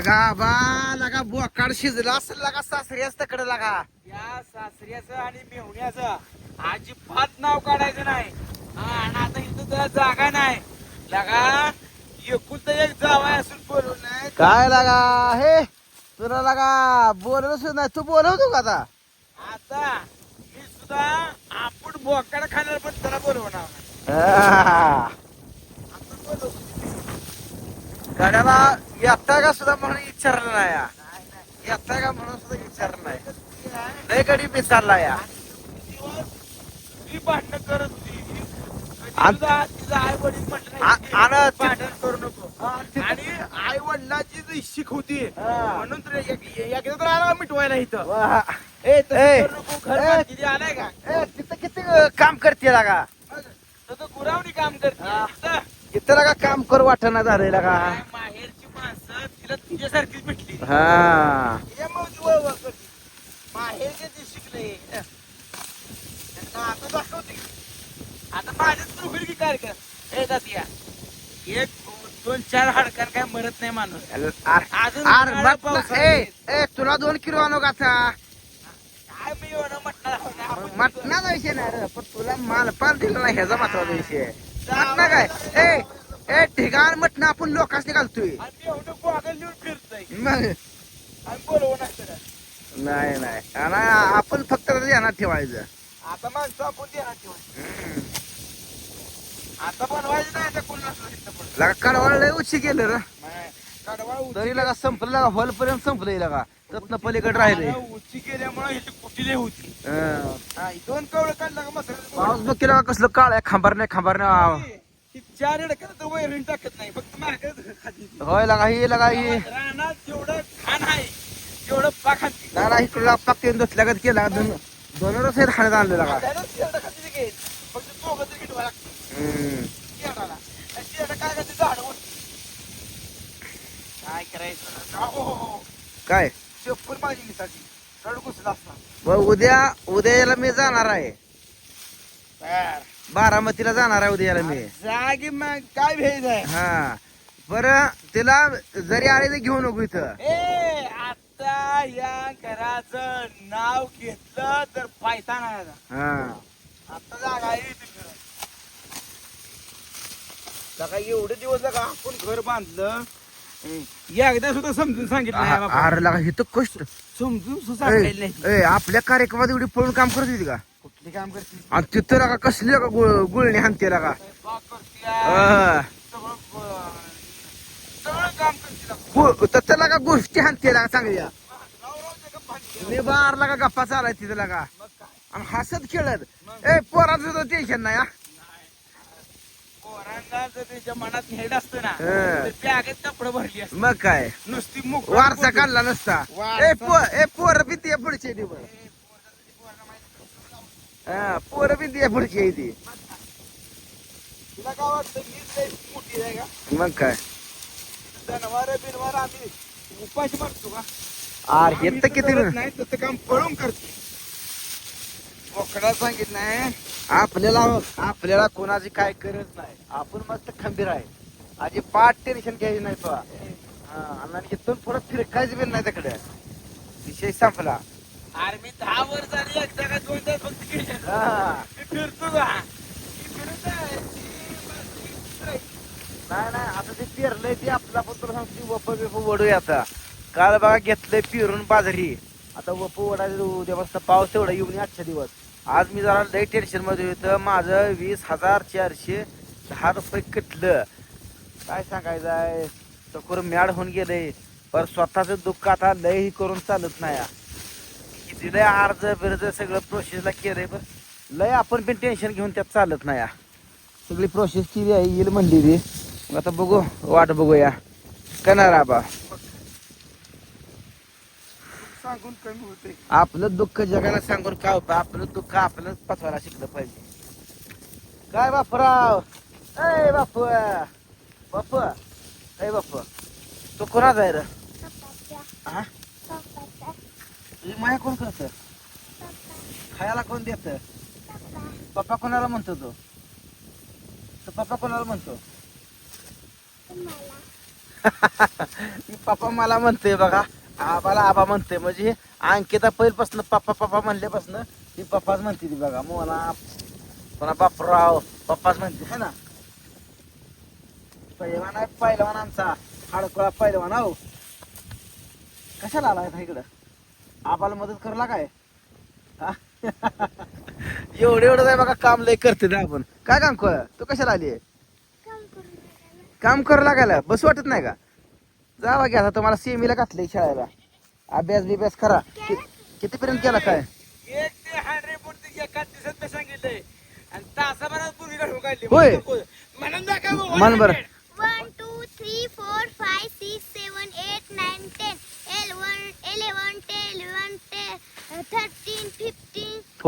लगा बा लगा बोकाड शिजला असेल लगा सासरी असतं कडे लगा. या सासऱ्याचं आणि मेहुण्याचं अजिबात नाव काढायचं नाही. हा, आणि आता इथं तुला जागा नाही. लगा एकूण एक जावाय असून बोलू नाही. काय लगा? हे तुला लगा बोलवच नाही. तू बोलवतो का आता? आता मी सुद्धा आपण बोकाड खाणार पण त्याला बोलवणार नाही. हा. आता बोलवतो. गाड्याला येता का सुद्धा म्हणून विचारलं नाही या. येता का म्हणून सुद्धा विचारलं नाही. लय गडी विचारला या भांडणं करत आई वडील म्हटलं करू नको आणि आई वडिलाची जी शिक होती. म्हणून तर एक- एकदा तर आला मिटवायला इथं. ए आलाय का तिथं किती काम करते लागा गुरावणी काम करते इथं लागा काम करू वाटणं झालंय काय माहेरची माणसं तिला तुझ्यासारखीच भेटली. हा. तिच्या मौजी वळवळ करते माहेरचे जे शिकले त्यांना आता दाखवते. आता माझ्याच प्रोफिल की कार्यक्रम. हे जातीया एक दोन चार काय मरत नाही माणूस. अजून उन्हाळा ए तुला दोन किलो आणू का आता? काय मी एवढं म्हटणार मटणाचा विषय नाही रे पण तुला माल पण दिला नाही ह्याचा महत्त्वाचा विषय मटणा काय? ए ए ठिकाण मटण आपण लोकांनी घालतोय. मग. नाही नाही. आणि आपण फक्त ध्यानात ठेवायचं. आता माणसं आपण देणार ठेवायचं. आता बनवायचं नाही आता कोण कडवाळ लय उशी गेलं रे. तरी लगा संपलं लगा हॉल पर्यंत संपलंय लगा. रत्न पलीकडे राहिले केल्यामुळे ह्याची कुटीले होती? दोन कवळ काढला का मसाला पाऊस बघ केला कसलं काळ आहे खांबार नाही खांबार नाही चार तर वैरण टाकत नाही फक्त ती. होय लगा ही लगा ही रानात जेवढं खाण आहे तेवढं पाखाती लगा केला दोन दोन रस खाण्यात आणलं लगा. फक्त दोघं तरी लागते काय करते झाडं. काय करायचं? हो, हो, हो. काय? चप्पल माझी उद्या उद्या याला मी जाणार आहे. बर. बारामतीला जाणार आहे उद्याला मी जागी मग काय भेद आहे हा बर तिला जरी आले तर घेऊ नको इथं ए आता या घराचं नाव घेतलं तर फायदा नाही आता. हा आता जागा आहे तिकडं. एवढे दिवस जागा आपण घर बांधलं. एकदा सुद्धा समजून सांगितलं नाही बाबा. अरे लगा कष्ट समजून सुद्धा नाही ए, आपल्या कार्यक्रमात एवढी पळून काम करत होती का कुठली काम करते. आणि तिथं लगा कसली लगा गुळ- गुळणी हाणते लगा स्वयंपाक करते. सगळं ब- सगळं काम करते गु- तिथं लगा गोष्टी हाणते लगा चांगल्या. का भांडी मी बार लगा गप्पा चालाय तिथं लगा मग काय? आणि हसत खेळत. ए पोराचं सुद्धा टेन्शन नाही हा. पोरांना जर त्याच्या मनात हेड असतं ना. हं. तर बॅगेत कपडे भरली असते मग काय? नुसती मुख वारसा काढला नसता. ए पो ए पोर आहे पुढची दिवस. हा पोर भीती आहे पुढची आहे ती. तुला काय वाटतं हीच लई मोठी आहे का? मग काय? जनावर बिनवार आम्ही उपाशी मारतो का? आर हे तर किती करत नाही तसं काम पळून करतो. बोकडा सांगितलंय आपल्याला आपल्याला कोणाची काय गरज नाही. आपण मस्त खंबीर आहे. अजिबात टेन्शन घ्यायची नाही तो हा, आणि इथून पुढे फिरकायचं बी नाही तिकडे विषय संपला. अरे मी दहा वर झाली एकदा का दोन तास फक्त. हा. मी फिरतो का मी फिरत आहे. नाही नाही आता ते पेरलंय ते आपला पण तुला सांगतो वप बिप वडूया आता. काल बघा घेतलंय पिरून बाजरी. आता वप वडायचं उद्या मस्त पाऊस तेवढा येऊन ये आजच्या दिवस. आज मी जरा लय टेन्शनमध्ये होतं. माझं वीस हजार चारशे दहा रुपये कटलं. काय सांगायचं आहे? तर मॅड होऊन गेलंय. पर स्वतःच दुःख आता लय ही करून चालत नाही. किती लय अर्ज बिर्ज सगळं प्रोसेसला केलंय पण लय आपण पण टेन्शन घेऊन त्यात चालत नाही. सगळी प्रोसेस केली आहे येईल म्हणली ती. मग आता बघू वाट बघूया. करणार आबा सांगून कमी होते आपलं दुःख जगाला सांगून काय उपयोग आपलं दुःख आपलं पचवायला शिकलं पाहिजे. काय बापराव? ए बापू बापू ए बापू. तू कोणाचा आहे रे? हा तुझी माया कोण करत? खायला कोण देत? पप्पा कोणाला म्हणतो तो? पप्पा कोणाला म्हणतो? पप्पा मला म्हणते बघा. आबाला आबा म्हणते म्हणजे अंकिता पहिल्यापासून पप्पा पप्पा म्हणल्यापासून ती पप्पाच म्हणते ती बघा. मोना कोणा बापराव पप्पाच म्हणते. है ना? पहिलवान आहे पहिलवान आमचा. हाडकोळा पहिलवान. हो. कशाला आला इकडं? आबाला मदत करला काय? हा? एवढं एवढं आहे बघा काम लय करते ना आपण. काय काम कर? तू कशाला आली काम करू लागायला. बस वाटत नाही का? जावा घ्या आता तुम्हाला सेमीला घातलंय शाळेला. अभ्यास बिभ्यास करा. कि- कितीपर्यंत केला काय? एक ते हंड्रेड पुढे एका दिवसात मी सांगितलंय. आणि तासाभरात पूर्वी काढली. होय. म्हणून दाखव. मन बरं.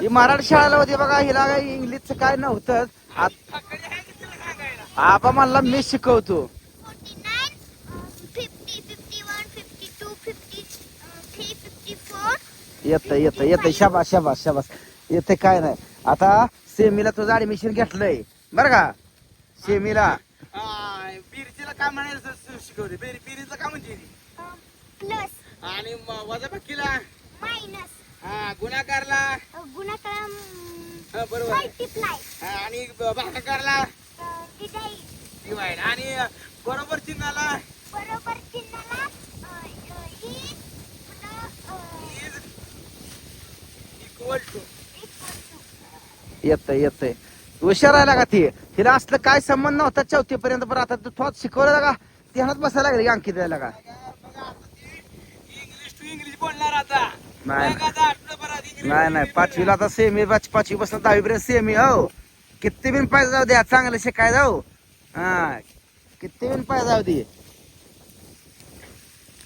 ही मराठी शाळेला होती बघा हिला काय इंग्लिशचं काय नव्हतं. आबा म्हणला मी शिकवतो. 49, 50, 51, 52, 53, 54. येत येत येत. शाबास शाबास शाबास. येते काय नाही. आता सेमीला तुझं ऍडमिशन घेतलंय. बरं का? सेमीला. काय म्हणायचं शिकवते? बिर बिरीचं काय म्हणते? ती? Plus, आणि वजाबाकीला minus, हा गुन्हाकारला uh, गुणाकार हा, बरोबर. हा, आणि भागाकारला. डिवाइड. आणि बरोबर चिन्हाला. बरोबर चिन्हाला uh, uh, ही पुन्हा, uh, equal to equal to. येत येत हुशार आहे का ती. तिला असलं काय संबंध नव्हता चौथी पर्यंत पण आता तू थोडं शिकवलं का ध्यानात बसायला लागली अंकित द्यायला का इंग्लिश टू इंग्लिश बोलणार आता नाही. नाही नाही पाचवीला आता सेमी पाचवी पासून दहावी पर्यंत सेमी हो. किती बिन पाहिजे जाऊ द्या चांगलं शिकाय जाऊ हा किती बिन पाहिजे जाऊ दे.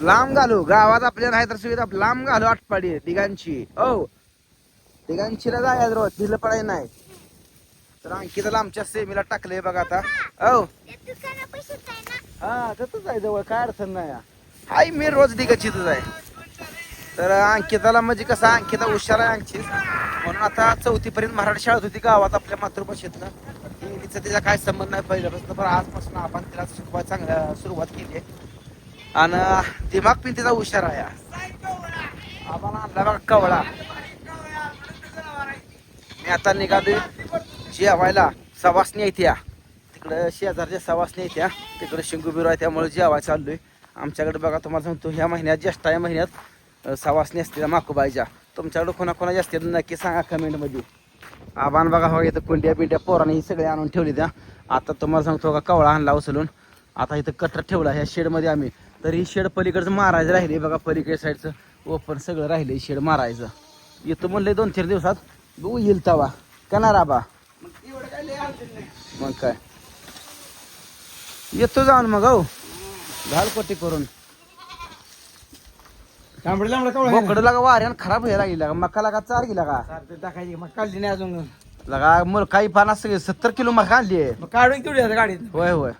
लांब घालू गावात आपल्या नाही तर सुविधा लांब घालू आटपाडी दिगांची हो. दिगांचीला जाय रोज दिलं पडाय नाही. तर अंकिताला आमच्या सेमीला टाकलंय बघा आता हो. हा तसंच आहे जवळ काय अडचण नाही. हाय मी रोज दिगाचीतच आहे तर अंकिताला म्हणजे कसं अंकिता हुशार आहे अंकित म्हणून आता चौथीपर्यंत मराठी शाळेत होती गावात आपल्या मातृभाषेतनं. इंग्लिशचा तिचा काय संबंध नाही पहिल्यापासून पण आजपासून आपण तिला सुरुवात चांगल्या सुरुवात केली आहे. आणि दिमाग पण तिचा हुशार आहे. आम्हाला आणला बघा कवळा. मी आता निघालोय जेवायला. सवासणी येते तिकडं शेजारच्या सवासणी येत्या तिकडं शिंगू बिरू आहे त्यामुळे जेवायला चाललोय. आमच्याकडे बघा तुम्हाला सांगतो ह्या महिन्यात ज्येष्ठ या महिन्यात. सवासणी असते माकोबाईच्या. तुमच्याकडं कोणा जास्त नक्की सांगा कमेंटमध्ये. आबान बघा हो इथं कुंड्या बिंड्या पोराने ही सगळे आणून ठेवली त्या. आता तुम्हाला सांगतो का कवळा आणला उचलून. आता इथं कटर ठेवला ह्या शेडमध्ये आम्ही. तर ही शेड पलीकडचं मारायचं राहिले बघा पलीकडे साईडचं ओपन सगळं राहिले शेड मारायचं येतो म्हणले दोन चार दिवसात बघू येईल तवा. कणार आबा मग काय? येतो जाऊन मग हो. घाल कोटी करून. लांबडा कवळा बोकड लागा वाऱ्यान खराब व्हायला लागली लागा. मका लागा चार गेला का? टाकायची. मग काढली नाही अजून. लगा मग काही पन्नास सत्तर किलो मका आणली आहे. मग काढून तेवढी आता गाडीत. होय होय.